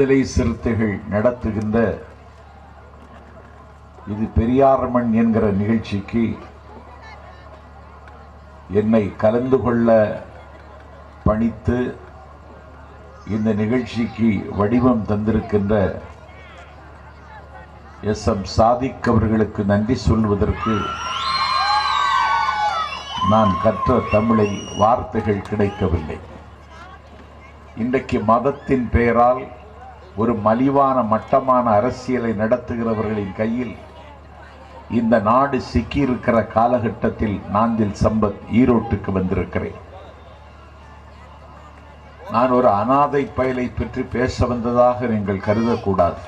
விடுதலை சிறுத்தைகள் நடத்துகின்ற இது பெரியாரமண் என்கிற நிகழ்ச்சிக்கு என்னை கலந்து கொள்ள பணித்து இந்த நிகழ்ச்சிக்கு வடிவம் தந்திருக்கின்ற எஸ் எம் சாதிக் அவர்களுக்கு நன்றி சொல்வதற்கு நான் கற்ற தமிழில் வார்த்தைகள் கிடைக்கவில்லை. இன்றைக்கு மதத்தின் பெயரால் ஒரு மலிவான மட்டமான அரசியலை நடத்துகிறவர்களின் கையில் இந்த நாடு சிக்கியிருக்கிற காலகட்டத்தில் நாந்தில் சம்பத் ஈரோட்டுக்கு வந்திருக்கிறேன். நான் ஒரு அனாதை பயலை பற்றி பேச வந்ததாக நீங்கள் கருதக்கூடாது.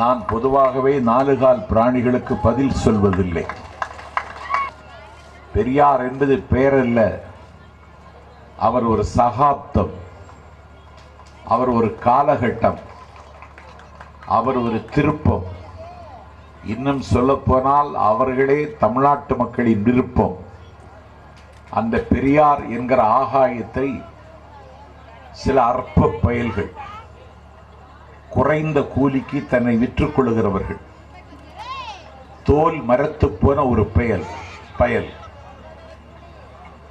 நான் பொதுவாகவே நாலுகால் பிராணிகளுக்கு பதில் சொல்வதில்லை. பெரியார் என்பது பெயரல்ல அவர் ஒரு சகாப்தம். அவர் ஒரு காலகட்டம். அவர் ஒரு திருப்பம். இன்னும் சொல்லப்போனால் அவர்களே தமிழ்நாட்டு மக்களின் விருப்பம். அந்த பெரியார் என்கிற ஆகாயத்தை சில அற்ப பயல்கள் குறைந்த கூலிக்கு தன்னை விற்றுக்கொள்கிறவர்கள் தோல் மரத்து போன ஒரு பெயல் பயல்.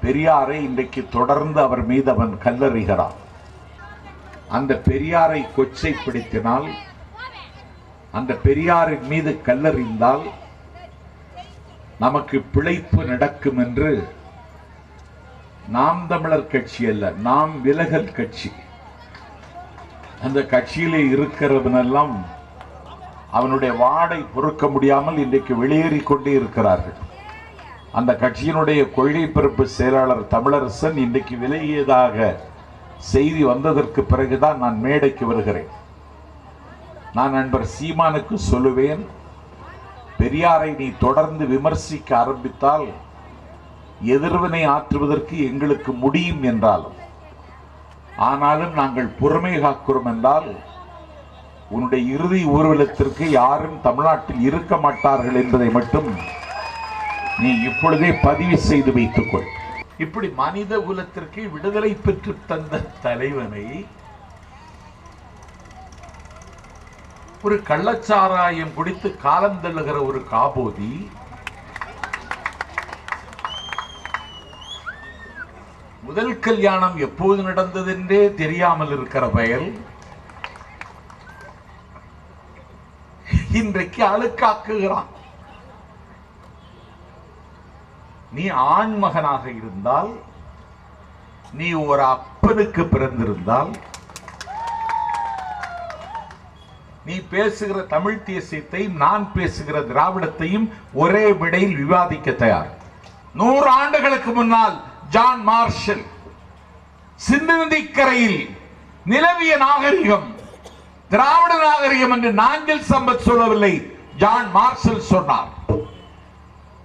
பெரியாரை இன்றைக்கு தொடர்ந்து அவர் மீது அவன் கல்லறிகிறான். அந்த பெரியாரை கொச்சைப்படுத்தினால் அந்த பெரியாரின் மீது கல்லறிந்தால் நமக்கு பிழைப்பு நடக்கும் என்று நாம் தமிழர் கட்சி அல்ல நாம் விலகல் கட்சி. அந்த கட்சியிலே இருக்கிறவனெல்லாம் அவனுடைய வாடை பொறுக்க முடியாமல் இன்றைக்கு வெளியேறி கொண்டே இருக்கிறார்கள். அந்த கட்சியினுடைய கொள்கை பிறப்பு செயலாளர் தமிழரசன் இன்றைக்கு விலகியதாக செய்தி வந்ததற்கு பிறகுதான் நான் மேடைக்கு வருகிறேன். நான் நண்பர் சீமானுக்கு சொல்லுவேன் பெரியாரை நீ தொடர்ந்து விமர்சிக்க ஆரம்பித்தால் எதிர்வினை ஆற்றுவதற்கு எங்களுக்கு முடியும் என்றாலும் ஆனாலும் நாங்கள் பொறுமை காக்கிறோம் என்றால் உன்னுடைய இறுதி ஊர்வலத்திற்கு யாரும் தமிழ்நாட்டில் இருக்க மாட்டார்கள் என்பதை மட்டும் நீ இப்பொழுதே பதிவு செய்து வைத்துக்கொள் இப்படி மனித குலத்திற்கு விடுதலை பெற்று தந்த தலைவனை ஒரு கள்ளச்சாராயம் குடித்து காலம் தள்ளுகிற ஒரு காபோதி முதல் கல்யாணம் எப்போது நடந்ததென்றே தெரியாமல் இருக்கிற பயல் இன்றைக்கு அழுக்காக்குகிறான். நீ ஆண்மகனாக இருந்தால் நீ ஒரு அப்பனுக்கு பிறந்திருந்தால் நீ பேசுகிற தமிழ் தேசியத்தையும் நான் பேசுகிற திராவிடத்தையும் ஒரே விடையில் விவாதிக்க தயார். நூறு ஆண்டுகளுக்கு முன்னால் ஜான் மார்ஷல் சிந்து நதிக்கரையில் நிலவிய நாகரிகம் திராவிட நாகரிகம் என்று நாஞ்சில் சம்பத் சொல்லவில்லை ஜான் மார்ஷல் சொன்னார்.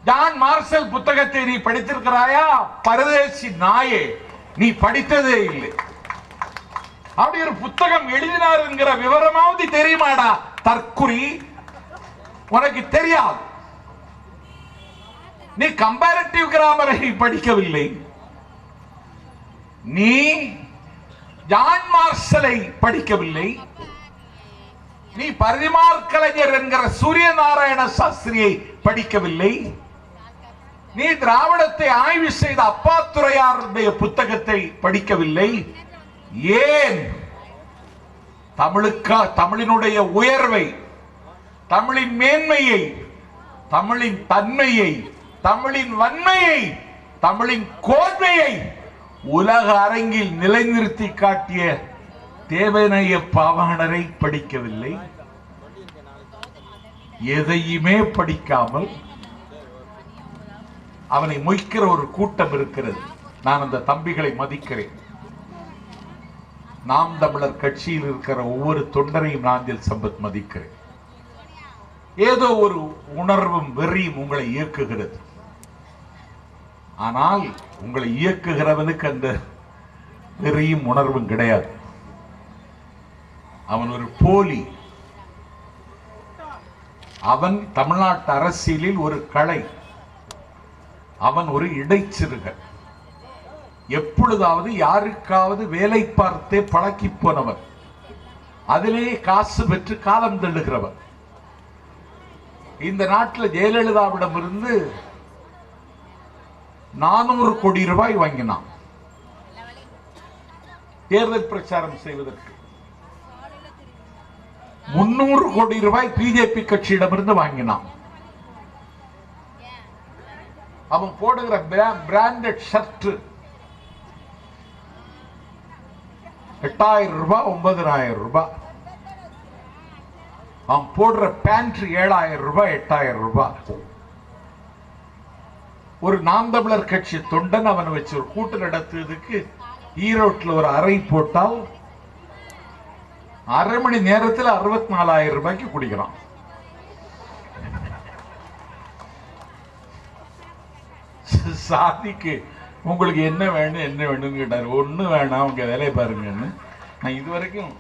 ஜான் மார்சல் புத்தகத்தை நீ படித்திருக்கிறாயா? பரதேசி நாயே நீ படித்ததே இல்லை. அப்படி ஒரு புத்தகம் எழுதினார் என்கிற விவரமாவது தெரியுமாடா? தற்குறி. உனக்கு தெரியாது. நீ கம்பேரிட்டிவ் கிராமரை படிக்கவில்லை. நீ ஜான் மார்சலை படிக்கவில்லை. நீ பரிமார் கலைஞர் என்கிற சூரிய நாராயண சாஸ்திரியை படிக்கவில்லை. நீ திராவிடத்தை ஆய்வு செய்த அப்பாத்துறையாருடைய புத்தகத்தை படிக்கவில்லை. ஏன்? தமிழுக்கா தமிழினுடைய உயர்வை தமிழின் மேன்மையை தமிழின் தன்மையை தமிழின் வன்மையை தமிழின் கோன்மையை உலக அரங்கில் நிலைநிறுத்தி காட்டிய தேவனைய பாவாணரை படிக்கவில்லை. எதையுமே படிக்காமல் அவனை மொய்க்கிற ஒரு கூட்டம் இருக்கிறது. நான் அந்த தம்பிகளை மதிக்கிறேன். நாம் தமிழர் கட்சியில் இருக்கிற ஒவ்வொரு தொண்டரையும் நாஞ்சில் சம்பத் மதிக்கிறேன். ஏதோ ஒரு உணர்வும் வெறியும் உங்களை இயக்குகிறது. ஆனால் உங்களை இயக்குகிறவனுக்கு அந்த வெறியும் உணர்வும் கிடையாது. அவன் ஒரு போலி. அவன் தமிழ்நாட்டு அரசியலில் ஒரு கலை. அவன் ஒரு இடைச்சிறுகன். எப்பொழுதாவது யாருக்காவது வேலை பார்த்தே பழக்கி போனவர் அதிலேயே காசு பெற்று காலம் தள்ளுகிறவர் இந்த நாட்டில் ஜெயலலிதாவிடம் இருந்து நானூறு கோடி ரூபாய் வாங்கினான். தேர்தல் பிரச்சாரம் செய்வதற்கு. முன்னூறு கோடி ரூபாய் பிஜேபி கட்சியிடமிருந்து வாங்கினான். அவன் போடுகிற பிராண்டட் ஷர்ட் எட்டாயிரம் ரூபாய் ஒன்பதாயிரம் ரூபாய். அவன் போடுற பேண்ட் ஏழாயிரம் ரூபாய் எட்டாயிரம் ரூபாய். ஒரு நாம் தமிழர் கட்சி தொண்டன் அவனை வச்சு ஒரு கூட்டம் நடத்துவதுக்கு ஈரோட்டில் ஒரு அறை போட்டால் அரை மணி நேரத்தில் அறுபத்தி நாலாயிரம் ரூபாய்க்கு குடிக்கிறான். சாதிக்கு உங்களுக்கு என்ன வேணும் என்ன வேணும்னு கேட்டார். ஒன்று வேணாம் உங்க வேலையை பாருங்கன்னு. நான் இது வரைக்கும்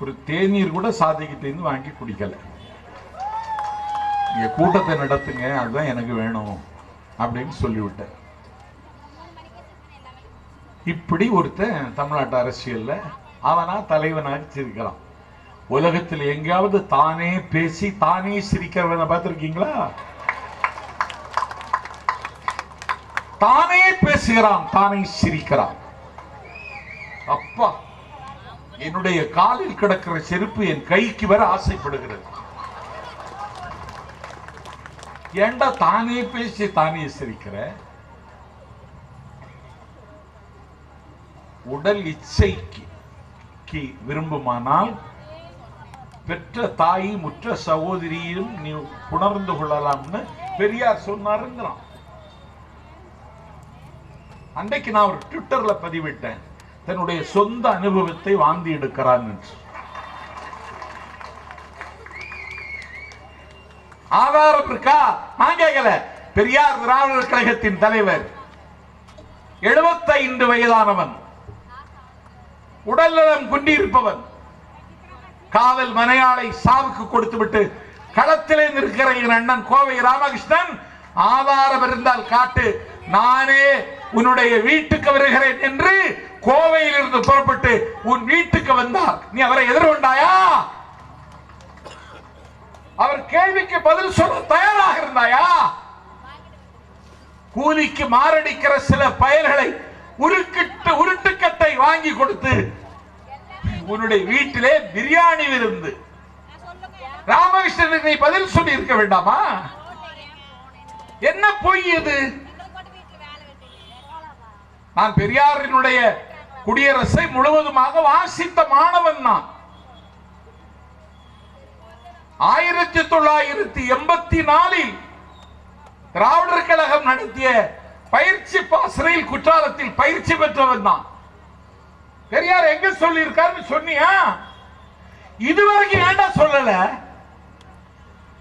ஒரு தேநீர் கூட சாதிக்கிட்டேருந்து வாங்கி குடிக்கல. நீங்க கூட்டத்தை நடத்துங்க அதுதான் எனக்கு வேணும் அப்படின்னு சொல்லிவிட்டேன். இப்படி ஒருத்தன் தமிழ்நாட்டு அரசியல்ல அவனா தலைவனாக சிரிக்கலாம் உலகத்தில் எங்கேயாவது தானே பேசி தானே சிரிக்கிறவனை பார்த்திருக்கீங்களா? தானே பேசுகிறான் தானே சிரிக்கிறான். அப்பா என்னுடைய காலில் கிடக்கிற செருப்பு என் கைக்கு வர ஆசைப்படுகிறது. ஏண்டா தானே பேசி தானே சிரிக்கிற? உடல் இச்சைக்கு விரும்புமானால் பெற்ற தாய் முற்ற சகோதரியும் நீ உணர்ந்து கொள்ளலாம்னு பெரியார் சொன்னாருங்கிறான். அன்றைக்கு நான் ஒரு ட்விட்டரில் பதிவிட்டேன். தன்னுடைய சொந்த அனுபவத்தை வாந்தி எடுக்கிறான் என்று. ஆதாரம் இருக்கா? நான் கேட்கல பெரியார் திராவிடர் கழகத்தின் தலைவர். 75 வயதானவன். உடல்நலம் குண்டியிருப்பவன். காவல் மனையாளை சாவுக்கு கொடுத்துவிட்டு களத்திலே நிற்கிற என் அண்ணன் கோவை ராமகிருஷ்ணன் ஆதாரம் இருந்தால் காட்டு. நானே உன்னுடைய வீட்டுக்கு வருகிறேன் என்று கோவையில் இருந்து புறப்பட்டு உன் வீட்டுக்கு வந்தார். நீ அவரை எதிர்கொண்டாயா? அவர் கேள்விக்கு பதில் சொல்ல தயாராக இருந்தாயா? கூலிக்கு மாரடிக்கிற சில பயல்களை உருக்கிட்டு உருட்டுக்கட்டை வாங்கி கொடுத்து உன்னுடைய வீட்டிலே பிரியாணி விருந்து. ராமகிருஷ்ணனுக்கு நீ பதில் சொல்லி இருக்க வேண்டாமா? என்ன பொய் இது? நான் பெரியாரினுடைய குடியரசை முழுவதுமாக வாசித்த மாணவன் நான். ஆயிரத்தி தொள்ளாயிரத்தி எண்பத்தி நாலில் திராவிடர் கழகம் நடத்திய பயிற்சி பாசறையில் குற்றாலத்தில் பயிற்சி பெற்றவன் தான் பெரியார் எங்க சொல்லியிருக்காருன்னு சொன்னியா? இதுவரைக்கும் ஏண்டா சொல்லல?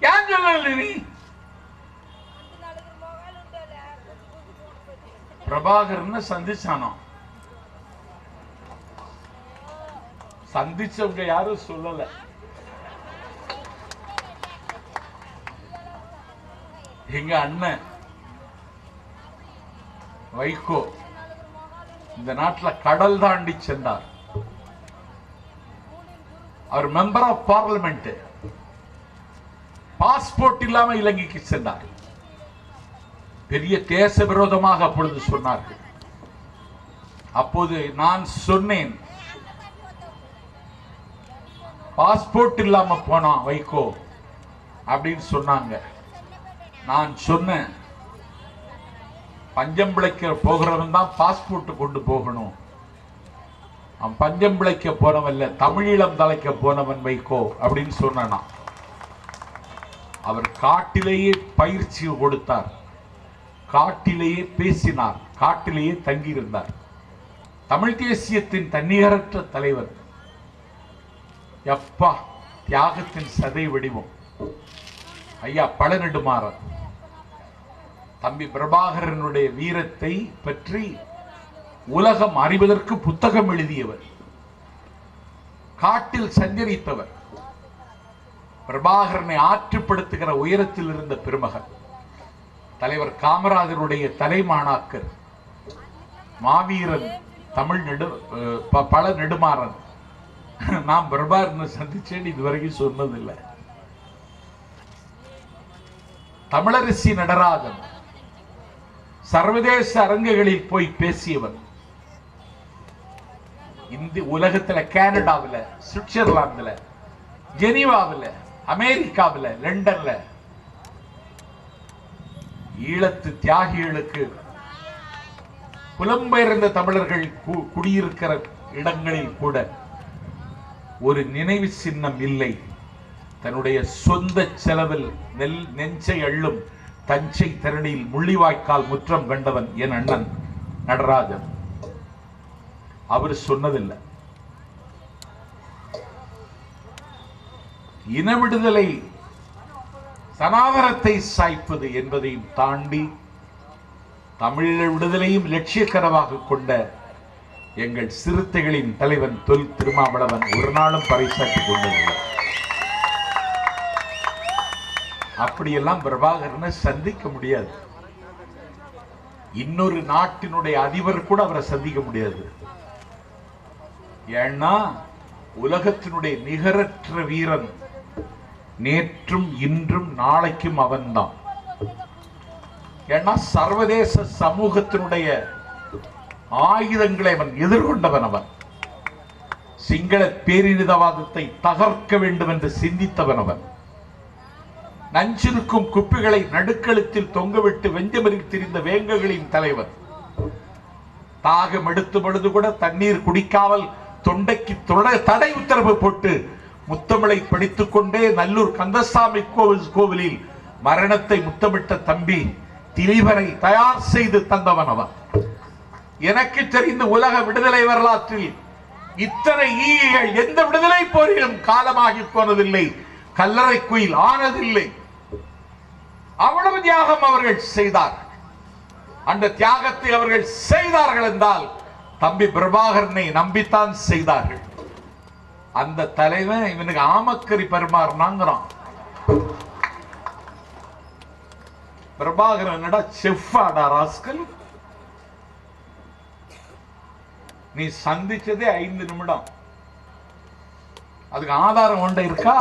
ஏன் சொல்லல நீ? பிரபாகரன் சந்திச்சானோ? சந்திச்சவங்க யாரும் சொல்லல. எங்க அண்ணன் வைகோ இந்த நாட்டுல கடல் தாண்டி சென்றார். அவர் மெம்பர் ஆஃப் பார்லிமெண்ட் பாஸ்போர்ட் இல்லாம இலங்கைக்கு சென்றார். பெரிய தேச விரோதமாக அப்பொழுது சொன்னார்கள். அப்போது நான் சொன்னேன் பாஸ்போர்ட் இல்லாம போனான் வைகோ அப்படின்னு சொன்னாங்க. நான் சொன்னேன் பஞ்சம் பிழைக்க போகிறவன் தான் பாஸ்போர்ட் கொண்டு போகணும். அவன் பஞ்சம் பிழைக்க போனவன் இல்ல தமிழீழம் தலைக்க போனவன் வைகோ அப்படின்னு சொன்னான் அவர் காட்டிலேயே பயிற்சி கொடுத்தார். காட்டிலேயே பேசினார் காட்டிலேயே தங்கியிருந்தார். தமிழ் தேசியத்தின் தன்னிகரற்ற தலைவர். எப்பா தியாகத்தின் சதை வடிவம். ஐயா பல நெடுமாறன் தம்பி பிரபாகரனுடைய வீரத்தை பற்றி உலகம் அறிவதற்கு புத்தகம் எழுதியவர். காட்டில் சஞ்சரித்தவர். பிரபாகரனை ஆற்றுப்படுத்துகிற உயரத்தில் இருந்த பெருமகன். தலைவர் காமராஜருடைய தலைமாணாக்கர் மாவீரன் தமிழ் நெடு பல நெடுமாறன். நான் பிரபாரனை சந்திச்சேன் இதுவரைக்கும் சொன்னதில்லை. தமிழரசி நடராஜன் சர்வதேச அரங்குகளில் போய் பேசியவன். இந்த உலகத்துல கனடாவில் சுவிட்சர்லாந்துல ஜெனீவாவில் அமெரிக்காவில் லண்டன்ல ஈழத்து தியாகிகளுக்கு புலம்பெயர்ந்த தமிழர்கள் குடியிருக்கிற இடங்களில் கூட ஒரு நினைவு சின்னம் இல்லை. தன்னுடைய சொந்த செலவில் நெல் நெஞ்சை அள்ளும் தஞ்சை திரணியில் முள்ளிவாய்க்கால் முற்றம் கண்டவன் என் அண்ணன் நடராஜன். அவர் சொன்னதில்லை. இன விடுதலை சனாதனத்தை சாய்ப்பது என்பதையும் தாண்டி தமிழீழ விடுதலையும் லட்சியக்கரவாக கொண்ட எங்கள் சிறுத்தைகளின் தலைவன் தொல் திருமாவளவன் ஒரு நாளும் பறைசாற்றிக் கொண்டதில்லை. அப்படியெல்லாம் பிரபாகரனை சந்திக்க முடியாது. இன்னொரு நாட்டினுடைய அதிபர் கூட அவரை சந்திக்க முடியாது. ஏன்னா உலகத்தினுடைய நிகரற்ற வீரன் நேற்றும் இன்றும் நாளைக்கும் அவன்தான். ஏன்னா சர்வதேச சமூகத்தினுடைய ஆயுதங்களை அவன் எதிர்கொண்டவன் அவன். சிங்கள பேரினிதவாதத்தை தகர்க்க வேண்டும் என்று சிந்தித்தவன் அவன். நஞ்சிருக்கும் குப்பிகளை நடுக்கழுத்தில் தொங்கவிட்டு வெஞ்சமரில் திரிந்த வேங்ககளின் தலைவர் தாகம் எடுத்து பொழுது கூட தண்ணீர் குடிக்காமல் தொண்டைக்கு தொட- தடை உத்தரவு போட்டு முத்தமிழை படித்துக் கொண்டே நல்லூர் கந்தசாமி கோவில் கோவிலில் மரணத்தை முத்தமிட்ட தம்பி திலீபனை தயார் செய்து தந்தவன் அவன். எனக்கு தெரிந்த உலக விடுதலை வரலாற்றில் இத்தனை ஈகள் எந்த விடுதலை போரிலும் காலமாகி போனதில்லை கல்லறை குயில் ஆனதில்லை. அவ்வளவு தியாகம் அவர்கள் செய்தார்கள் அந்த தியாகத்தை அவர்கள் செய்தார்கள் என்றால் தம்பி பிரபாகரனை நம்பித்தான் செய்தார்கள். அந்த தலைவன் இவனுக்கு ஆமக்கறி பரிமாறினாங்கிறான். பிரபாகரன் என்னடா செஃப்பாடா ராஸ்கல்? நீ சந்திச்சதே ஐந்து நிமிடம். அதுக்கு ஆதாரம் உண்ட இருக்கா?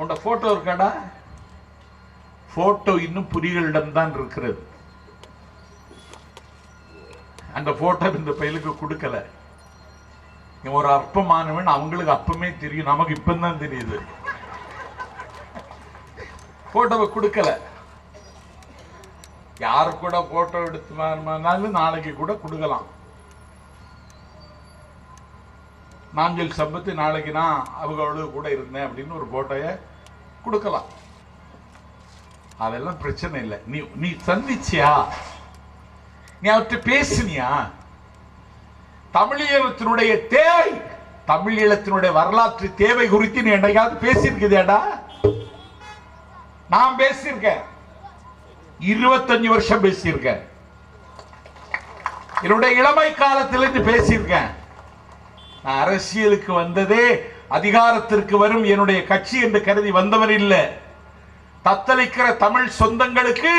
உண்ட போட்டோ இருக்காடா? போட்டோ இன்னும் புலிகளிடம் தான் இருக்கிறது. அந்த போட்டோ இந்த பையலுக்கு கொடுக்கல. ஒரு அற்பமானவன் அவங்களுக்கு அப்பமே தெரியும். நமக்கு இப்பதான் தெரியுது. போட்டோவை கொடுக்கல. யாரு கூட போட்டோ எடுத்து நாளைக்கு கூட கொடுக்கலாம். நாஞ்சல் சம்பத்து நாளைக்கு நான் அவங்களோட கூட இருந்தேன் அப்படின்னு ஒரு போட்டோய கொடுக்கலாம். அதெல்லாம் பிரச்சனை இல்லை. நீ நீ சந்திச்சியா? நீ அவர்கிட்ட பேசினியா? தமிழீழத்தினுடைய தேவை தமிழீழத்தினுடைய வரலாற்று தேவை குறித்து நீ என்னைக்காவது பேசியிருக்குதேடா நான் பேசியிருக்கேன். இருபத்தஞ்சு வருஷம் பேசியிருக்கேன். என்னுடைய இளமை காலத்திலிருந்து பேசியிருக்கேன். நான் அரசியலுக்கு வந்ததே அதிகாரத்திற்கு வரும் என்னுடைய கட்சி என்று கருதி வந்தவர் இல்லை. தத்தளிக்கிற தமிழ் சொந்தங்களுக்கு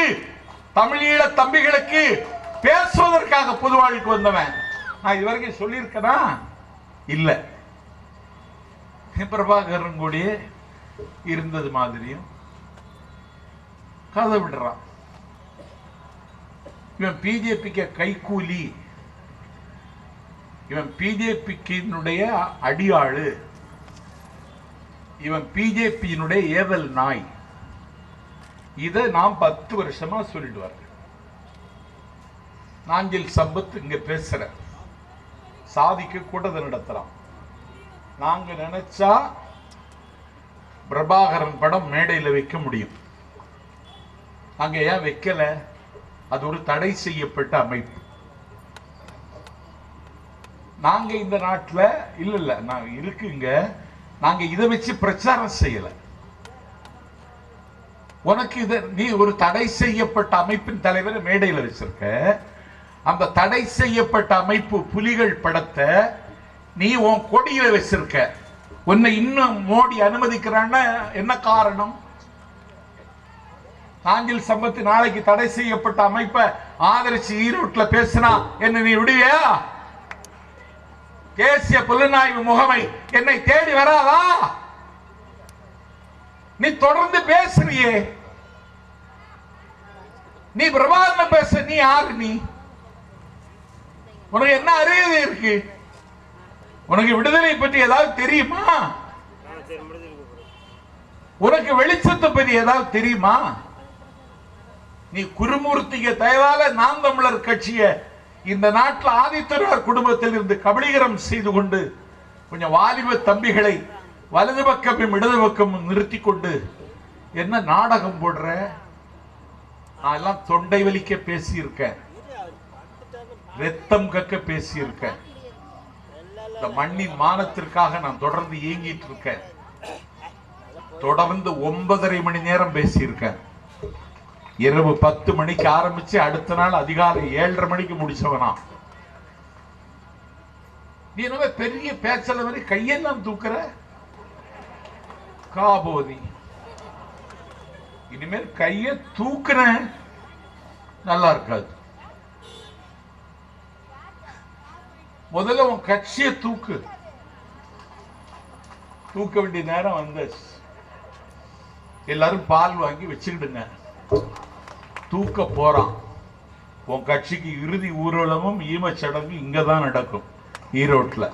தமிழீழ தம்பிகளுக்கு பேசுவதற்காக பொது வந்தவன். நான் இதுவரைக்கும் சொல்லியிருக்கேனா? இல்லை. பிரபாகரன் கூடயே இருந்தது மாதிரியும் கதை விடுறான். இவன் பிஜேபிக்கு கைக்கூலி இவன் பிஜேபிக்கினுடைய அடியாளு. இவன் பிஜேபியினுடைய ஏவல் நாய். இதை நான் பத்து வருஷமா சொல்லிட்டு வரேன் நாஞ்சில் சம்பத் இங்க பேசுறேன் சாதிக்கு கூட்டத்தை நடத்தலாம். நாங்க நினைச்சா பிரபாகரன் படம் மேடையில் வைக்க முடியும். அங்க ஏன் வைக்கல? அது ஒரு தடை செய்யப்பட்ட அமைப்பு. நாங்க இந்த நாட்டுல இல்ல இல்ல நான் இருக்குங்க. நாங்க இதை வச்சு பிரச்சாரம் செய்யல. உனக்கு இதை நீ ஒரு தடை செய்யப்பட்ட அமைப்பின் தலைவரை மேடையில் வச்சிருக்க. அந்த தடை செய்யப்பட்ட அமைப்பு புலிகள் படத்தை நீ உன் கொடியில வச்சிருக்க. உன்னை இன்னும் மோடி அனுமதிக்கிறான்னா என்ன காரணம்? ஆங்கில் சம்பத்து நாளைக்கு தடை செய்யப்பட்ட அமைப்பை ஆதரிச்சு ஈரோட்ல பேசினா என்ன நீ விடுவியா? தேசிய புலனாய்வு முகமை என்னை தேடி வராதா? நீ தொடர்ந்து பேசுறியே. நீ பிரபாகரன் பேச நீ யாரு நீ? உனக்கு என்ன அறிவு இருக்கு? உனக்கு விடுதலை பற்றி ஏதாவது தெரியுமா? உனக்கு வெளிச்சத்தை பற்றி ஏதாவது தெரியுமா? நீ குருமூர்த்திக்கு தயவால நாம் தமிழர் கட்சிய இந்த நாட்டில் ஆதித்தனார் குடும்பத்தில் இருந்து கபலீகரம் செய்து கொண்டு கொஞ்சம் வாலிப தம்பிகளை வலது பக்கமும் இடது பக்கமும் நிறுத்தி கொண்டு என்ன நாடகம் போடுற? நான் எல்லாம் தொண்டை வலிக்க பேசியிருக்கேன். ரத்தம் கக்க பேசியிருக்கேன். இந்த மண்ணின் மானத்திற்காக நான் தொடர்ந்து இயங்கிட்டு இருக்கேன். தொடர்ந்து ஒன்பதரை மணி நேரம் பேசியிருக்கேன். இரவு பத்து மணிக்கு ஆரம்பிச்சு அடுத்த நாள் அதிகாலை ஏழரை மணிக்கு முடிச்சவனா. நீ என்ன பெரிய பேச்சல மாதிரி கையெல்லாம் தூக்குற? காபோதி. இனிமேல் கைய தூக்குற நல்லா இருக்காது. முதல்ல உன் கட்சியை தூக்கு. தூக்க வேண்டிய நேரம் வந்தாச்சு. எல்லாரும் பால் வாங்கி வச்சுக்கிடுங்க. தூக்க போறான். உன் கட்சிக்கு இறுதி ஊர்வலமும் ஈமச்சடங்கு இங்க தான் நடக்கும் ஈரோட்ல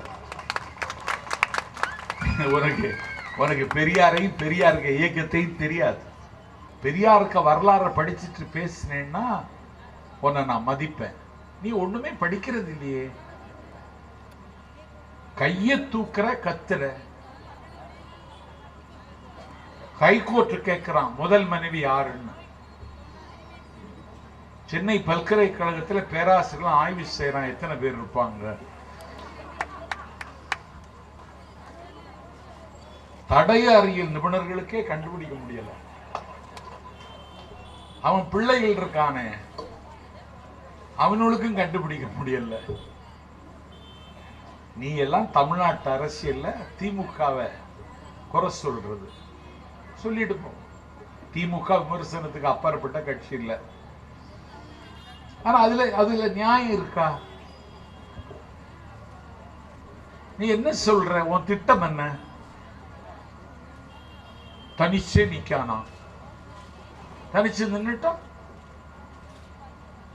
உனக்கு உனக்கு பெரியாரையும் பெரியாருக்கு இயக்கத்தையும் தெரியாது. பெரியாருக்க வரலாறை படிச்சுட்டு பேசினேன்னா உன்னை நான் மதிப்பேன். நீ ஒண்ணுமே படிக்கிறது இல்லையே. கையை தூக்குற கத்துற. ஹைகோர்ட் கேட்கிறான் முதல் மனைவி யாருன்னு? சென்னை பல்கலைக்கழகத்தில் பேராசிரியர்கள் ஆய்வு செய்யறான் எத்தனை பேர் இருப்பாங்க? தடய அறிவியல் நிபுணர்களுக்கே கண்டுபிடிக்க முடியல. அவன் பிள்ளைகள் இருக்கானே அவனுக்கும் கண்டுபிடிக்க முடியல. நீ எல்லாம் தமிழ்நாட்டு அரசியல்ல திமுகவை குறை சொல்றது. சொல்லிட்டு போ. திமுக விமர்சனத்துக்கு அப்பாற்பட்ட கட்சி இல்ல. ஆனா அதுல அதுல நியாயம் இருக்கா? நீ என்ன சொல்ற? உன் திட்டம் என்ன? தனிச்சே நிக்கானா? தனிச்சு நின்னுட்டா?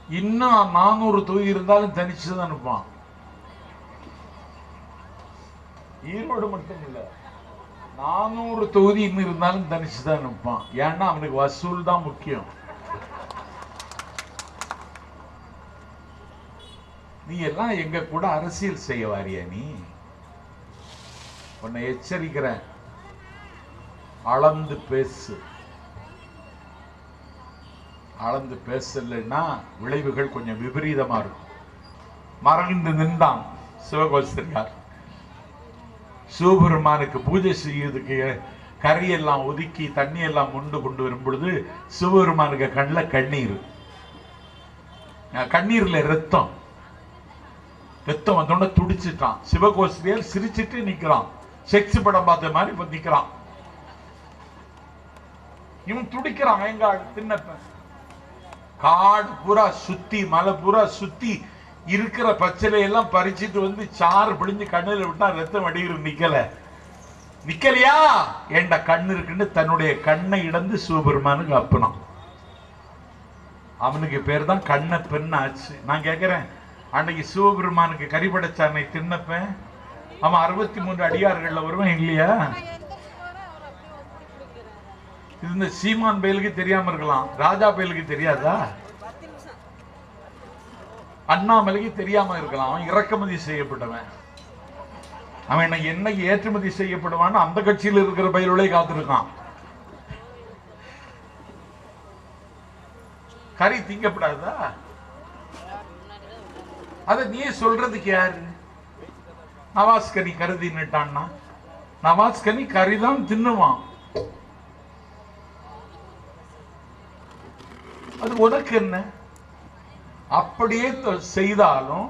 இன்னும் நானூறு தொகுதி இருந்தாலும் தனிச்சு தான் நிற்பான் ஈரோடு மட்டும் இல்ல நானூறு தொகுதி இன்னும் இருந்தாலும் தனிச்சு தான் நிற்பான் ஏன்னா அவனுக்கு வசூல் தான் முக்கியம். நீ எல்லாம் எங்க கூட அரசியல் செய்ய வாரியா நீ? உன்னை எச்சரிக்கிறேன். அளந்து பேசு. அளந்து பேசலைன்னா விளைவுகள் கொஞ்சம் விபரீதமா இருக்கும். மறந்து நின்றான் சிவகோசரியார். சிவபெருமானுக்கு பூஜை செய்யறதுக்கு கரையெல்லாம் ஒதுக்கி தண்ணி எல்லாம் கொண்டு கொண்டு வரும் பொழுது சிவபெருமானுக்கு கண்ணில் கண்ணீர். கண்ணீர்ல ரத்தம். ரத்தம் வந்தோடனே துடிச்சிட்டான். சிவகோஸ்திரியார் சிரிச்சிட்டு நிக்கிறான். செக்ஸ் படம் பார்த்த மாதிரி இப்போ நிற்கிறான் இவன் துடிக்கிறான். எங்க தின்னப்ப. காடு பூரா சுத்தி மலை பூரா சுத்தி இருக்கிற பச்சிலை பறிச்சுட்டு பறிச்சிட்டு வந்து சாறு பிடிஞ்சு கண்ணில் விட்டா ரத்தம் அடிக்கிற நிக்கல. நிக்கலையா? ஏண்டா கண்ணு இருக்குன்னு தன்னுடைய கண்ணை இடந்து சிவபெருமானுக்கு அப்புனான் அவனுக்கு பேர் தான் கண்ண பெண் ஆச்சு. நான் கேட்குறேன் அன்னைக்கு சிவபெருமானுக்கு கறிபடைச்சானை தின்னப்பேன் அவன் அறுபத்தி மூன்று அடியார்கள்ல வருவேன் இல்லையா? இது இந்த சீமான் பயலுக்கு தெரியாம இருக்கலாம். ராஜா பயலுக்கு தெரியாதா? அண்ணாமலைக்கு தெரியாம இருக்கலாம். அவன் இறக்குமதி செய்யப்பட்டவன். அவன் என்ன என்னைக்கு ஏற்றுமதி செய்யப்படுவான்னு அந்த கட்சியில் இருக்கிற பயிரோட காத்திருக்கான். கறி திங்கப்படாதா? அத நீ சொல்றதுக்கு யாரு? நவாஸ் கனி கருதி நிட்டான்னா நவாஸ் கனி தான் தின்னுவான். அது உனக்கு என்ன? அப்படியே செய்தாலும்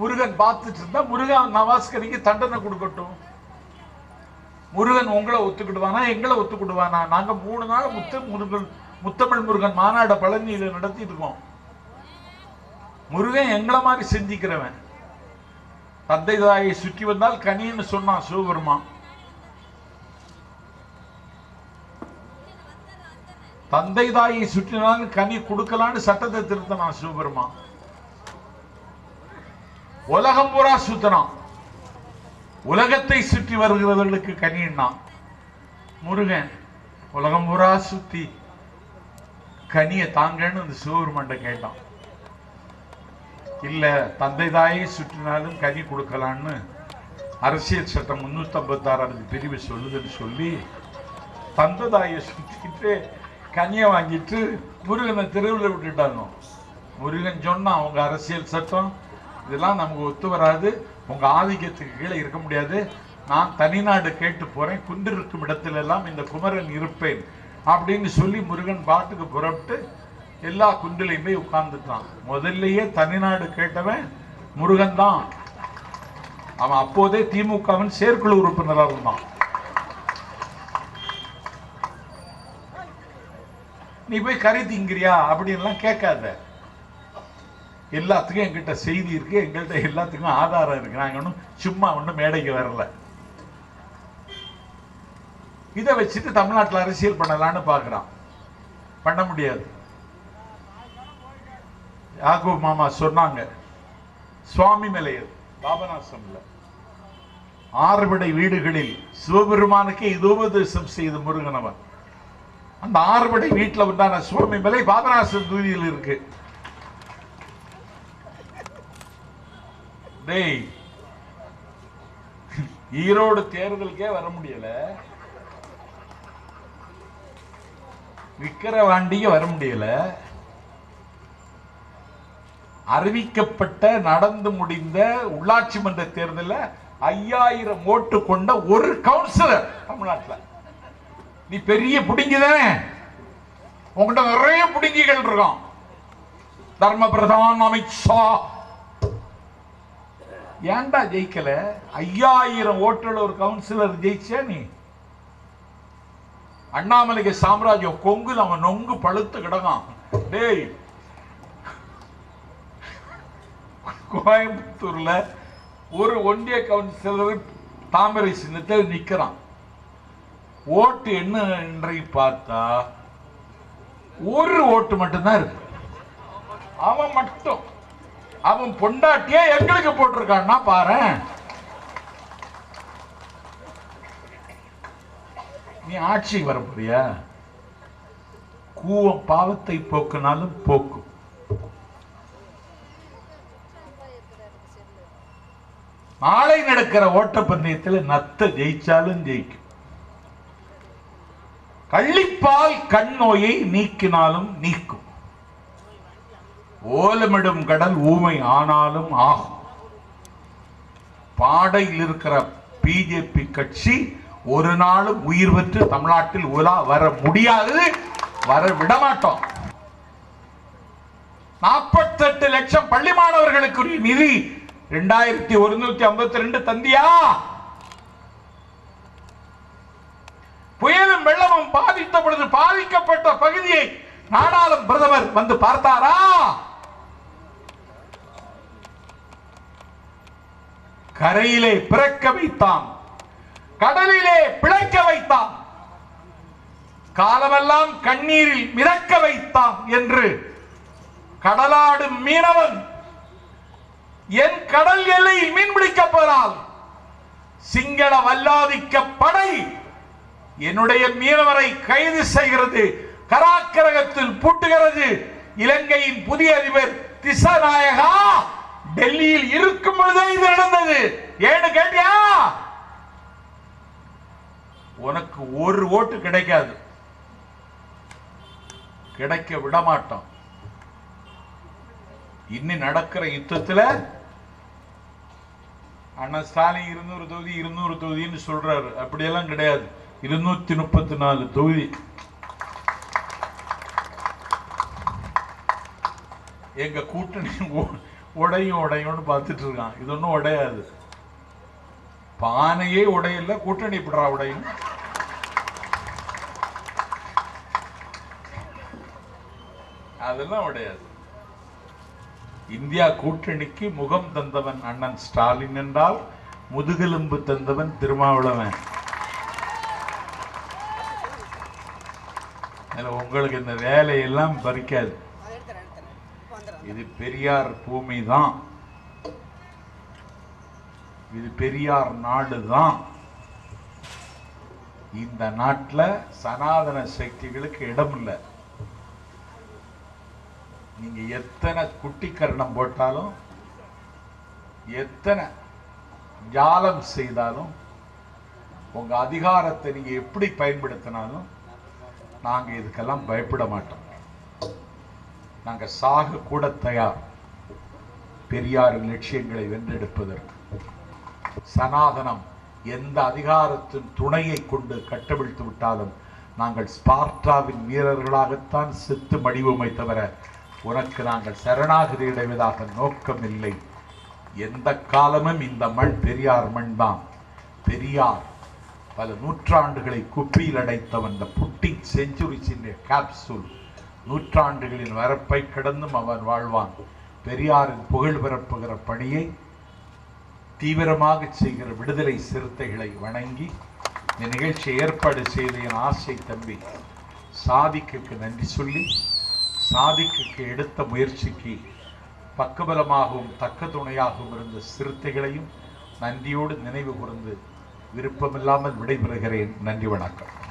முருகன் பார்த்துட்டு இருந்தா முருகன் நவாஸ்கரிக்கு தண்டனை கொடுக்கட்டும். முருகன் உங்களை ஒத்துக்கிடுவானா எங்களை ஒத்துக்கிடுவானா? நாங்க மூணு நாள் முத்து முருகன் முத்தமிழ் முருகன் மாநாட பழனியில நடத்திட்டு இருக்கோம் முருகன் எங்களை மாதிரி சிந்திக்கிறவன் தந்தை தாயை சுற்றி வந்தால் கனின்னு சொன்னான் சிவபெருமான். தந்தை தாயை சுற்றினாலும் கனி கொடுக்கலான்னு சட்டத்தை திருத்தினான் சிவபெருமான். உலகம் பூரா சுத்தனான். உலகத்தை சுற்றி வருகிறவர்களுக்கு கனின்னா. முருகன் உலகம் பூரா சுத்தி கனியை தாங்கன்னு அந்த சிவபெருமான்ட்ட கேட்டான். இல்ல தந்தை தாயை சுற்றினாலும் கனி கொடுக்கலான்னு அரசியல் சட்டம் முன்னூத்தி ஐம்பத்தாறாவது பிரிவு சொல்லுதுன்னு சொல்லி தந்தை தாயை கனியை வாங்கிட்டு முருகனை தெருவில் விட்டுட்டாங்க. முருகன் சொன்னால் அவங்க அரசியல் சட்டம் இதெல்லாம் நமக்கு ஒத்து வராது. உங்கள் ஆதிக்கத்துக்கு கீழே இருக்க முடியாது. நான் தனிநாடு கேட்டு போகிறேன் குன்றிருக்கும் இடத்திலெல்லாம் இந்த குமரன் இருப்பேன். அப்படின்னு சொல்லி முருகன் பாட்டுக்கு புறப்பட்டு எல்லா குன்றிலையும் உட்கார்ந்துட்டான். முதல்லயே தனிநாடு கேட்டவன் முருகன் தான் அவன் அப்போதே திமுகவின் செயற்குழு உறுப்பினராக இருந்தான். நீ போய் கறி திங்கிறியா அப்படின்லாம் கேட்காத. எல்லாத்துக்கும் எங்கிட்ட செய்தி இருக்கு எங்கள்கிட்ட எல்லாத்துக்கும் ஆதாரம் இருக்கு. நாங்க ஒன்றும் சும்மா ஒன்றும் மேடைக்கு வரல. இதை வச்சுட்டு தமிழ்நாட்டில் அரசியல் பண்ணலான்னு பார்க்குறான். பண்ண முடியாது. யாகூப் மாமா சொன்னாங்க சுவாமி மலையர் பாபநாசம்ல ஆறுபடை வீடுகளில் சிவபெருமானுக்கு இது உபதேசம் செய்த முருகனவன் அந்த ஆறுபடை வீட்டில் உண்டான சுவாமி மலை பாபநாசம் தூதியில் இருக்கு. டேய் ஈரோடு தேர்தலுக்கே வர முடியல. விக்கிரவாண்டிக்கு வர முடியல. அறிவிக்கப்பட்ட நடந்து முடிந்த உள்ளாட்சி மன்ற தேர்தலில் ஐயாயிரம் ஓட்டு கொண்ட ஒரு கவுன்சிலர் தமிழ்நாட்டில். நீ பெரிய புடிங்கி தானே? உங்ககிட்ட நிறைய புடுங்கிகள் இருக்கும் தர்ம பிரதான் அமித்ஷா. ஏன்டா ஜெயிக்கல? ஐயாயிரம் ஓட்டுல ஒரு கவுன்சிலர் ஜெயிச்சா நீ? அண்ணாமலைக்கு சாம்ராஜ்யம் கொங்குல அவன் நொங்கு பழுத்து கிடக்கும் டேய். கோயம்புத்தூர்ல ஒரு ஒன்றிய கவுன்சிலர் தாமரை சின்னத்தில் நிற்கிறான் ஓட்டு என்ன இன்றைக்கு பார்த்தா ஒரு ஓட்டு மட்டும்தான் இருக்கு. அவன் மட்டும். அவன் பொண்டாட்டியே எங்களுக்கு போட்டிருக்கான்னா பாரு. நீ ஆட்சிக்கு வர போறியா? கூவ பாவத்தை போக்குனாலும் போக்கும். நாளை நடக்கிற ஓட்டப்பந்தயத்தில் நத்த ஜெயிச்சாலும் ஜெயிக்கும். கள்ளிப்பால் கண் நோயை நீக்கினாலும் நீக்கும். ஓலமிடும் கடல் ஊமை ஆனாலும் ஆகும். பாடையில் இருக்கிற பிஜேபி கட்சி ஒரு நாளும் உயிர் பெற்று தமிழ்நாட்டில் உலா வர முடியாது வர விடமாட்டோம். நாற்பத்தெட்டு லட்சம் பள்ளி மாணவர்களுக்குரிய நிதி இரண்டாயிரத்தி ஒருநூத்தி ஐம்பத்தி ரெண்டு தந்தியா? புயலும் வெள்ளமும் பாதித்த பொழுது பாதிக்கப்பட்ட பகுதியை நாடாளும் பிரதமர் வந்து பார்த்தாரா? கரையிலே பிறக்க வைத்தான் கடலிலே பிழைக்க வைத்தான் காலமெல்லாம் கண்ணீரில் மிதக்க வைத்தான் என்று கடலாடும் மீனவன் என் கடல் எல்லையில் மீன் பிடிக்கப் போனால் சிங்கள வல்லாதிக்க படை என்னுடைய மீனவரை கைது செய்கிறது கராக்கரகத்தில் பூட்டுகிறது. இலங்கையின் புதிய அதிபர் திசாநாயகா டெல்லியில் இருக்கும் பொழுதே இது நடந்தது. ஏன்னு கேட்டியா? உனக்கு ஒரு ஓட்டு கிடைக்காது. கிடைக்க விட மாட்டோம் இன்னி நடக்கிற யுத்தத்துல அண்ணன் ஸ்டாலின் இருநூறு தொகுதி இருநூறு தொகுதின்னு சொல்றாரு. அப்படியெல்லாம் கிடையாது. இருநூத்தி முப்பத்தி நாலு தொகுதி. எங்க கூட்டணி உடையும் உடையும்னு பார்த்துட்டு இருக்கான் இது ஒன்றும் உடையாது. பானையே உடையல கூட்டணி இப்படா உடையும்? அதெல்லாம் உடையாது. இந்தியா கூட்டணிக்கு முகம் தந்தவன் அண்ணன் ஸ்டாலின் என்றால் முதுகெலும்பு தந்தவன் திருமாவளவன். அதில் உங்களுக்கு இந்த வேலையெல்லாம் பறிக்காது. இது பெரியார் பூமி தான் இது பெரியார் நாடு தான் இந்த நாட்டில் சனாதன சக்திகளுக்கு இடம் இல்லை நீங்கள் எத்தனை குட்டிக்கரணம் போட்டாலும் எத்தனை ஜாலம் செய்தாலும் உங்கள் அதிகாரத்தை நீங்கள் எப்படி பயன்படுத்தினாலும் நாங்கள் இதுக்கெல்லாம் பயப்பட மாட்டோம். நாங்கள் சாக கூட தயார். பெரியாரின் லட்சியங்களை வென்றெடுப்பதற்கு. சனாதனம் எந்த அதிகாரத்தின் துணையை கொண்டு கட்டவிழ்த்து விட்டாலும் நாங்கள் ஸ்பார்ட்டாவின் வீரர்களாகத்தான் செத்து மடிவுமை தவிர உனக்கு நாங்கள் சரணாகதியடைவதாக நோக்கம் இல்லை எந்த காலமும் இந்த மண் பெரியார் மண் தான் பெரியார் பல நூற்றாண்டுகளை குப்பியில் அடைத்தவன் இந்த புட்டிங் செஞ்சுரிச்சின்ற கேப்சூல் நூற்றாண்டுகளின் வரப்பை கடந்தும் அவன் வாழ்வான். பெரியாரின் புகழ் பரப்புகிற பணியை தீவிரமாக செய்கிற விடுதலை சிறுத்தைகளை வணங்கி இந்த நிகழ்ச்சியை ஏற்பாடு செய்த என் ஆசை தம்பி சாதிக்குக்கு நன்றி சொல்லி சாதிக்குக்கு எடுத்த முயற்சிக்கு பக்கபலமாகவும் தக்க துணையாகவும் இருந்த சிறுத்தைகளையும் நன்றியோடு நினைவு கூர்ந்து விருப்பமில்லாமல் விடைபெறுகிறேன். நன்றி வணக்கம்.